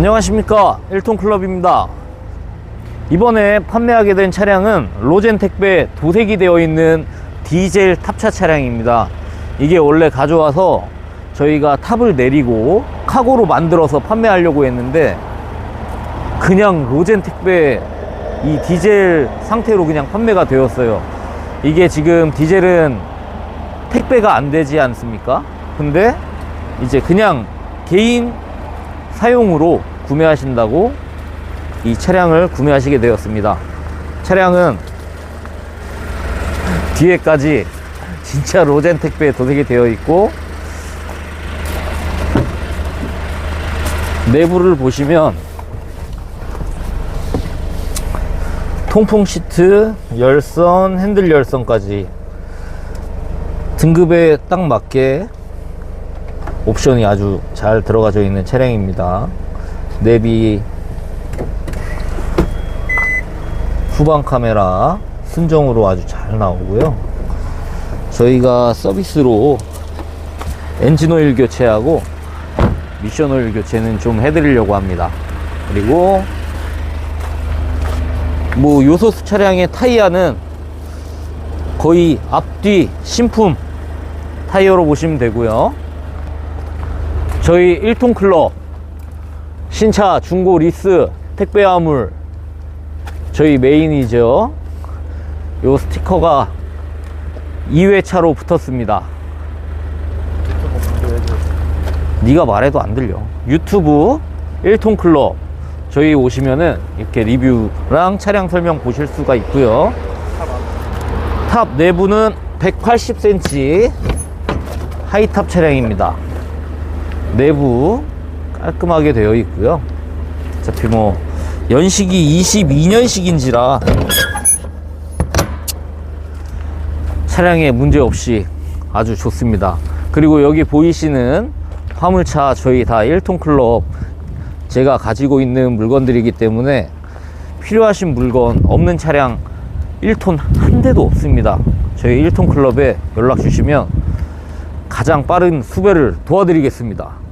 안녕하십니까. 1톤 클럽입니다. 이번에 판매하게 된 차량은 로젠 택배 도색이 되어 있는 디젤 탑차 차량입니다. 이게 원래 가져와서 저희가 탑을 내리고 카고로 만들어서 판매하려고 했는데 그냥 로젠 택배 이 디젤 상태로 그냥 판매가 되었어요. 이게 지금 디젤은 택배가 안 되지 않습니까? 근데 이제 그냥 개인 사용으로 구매하신다고 이 차량을 구매하시게 되었습니다. 차량은 뒤에까지 진짜 로젠 택배 도색이 되어 있고 내부를 보시면 통풍 시트, 열선, 핸들 열선까지 등급에 딱 맞게 옵션이 아주 잘 들어가져 있는 차량입니다. 내비 후방 카메라 순정으로 아주 잘 나오고요. 저희가 서비스로 엔진 오일 교체하고 미션 오일 교체는 좀 해드리려고 합니다. 그리고 뭐 요소수 차량의 타이어는 거의 앞뒤 신품 타이어로 보시면 되고요. 저희 1톤 클럽 신차 중고 리스 택배 화물. 저희 메인이죠. 요 스티커가 2회차로 붙었습니다. 네가 말해도 안 들려. 유튜브 1톤 클럽. 저희 오시면은 이렇게 리뷰랑 차량 설명 보실 수가 있고요. 탑 내부는 180cm 하이탑 차량입니다. 내부 깔끔하게 되어 있고요. 어차피 뭐 연식이 22년식인지라 차량에 문제 없이 아주 좋습니다. 그리고 여기 보이시는 화물차 저희 다 1톤 클럽 제가 가지고 있는 물건들이기 때문에 필요하신 물건 없는 차량 1톤 한 대도 없습니다. 저희 1톤 클럽에 연락 주시면 가장 빠른 수배를 도와드리겠습니다.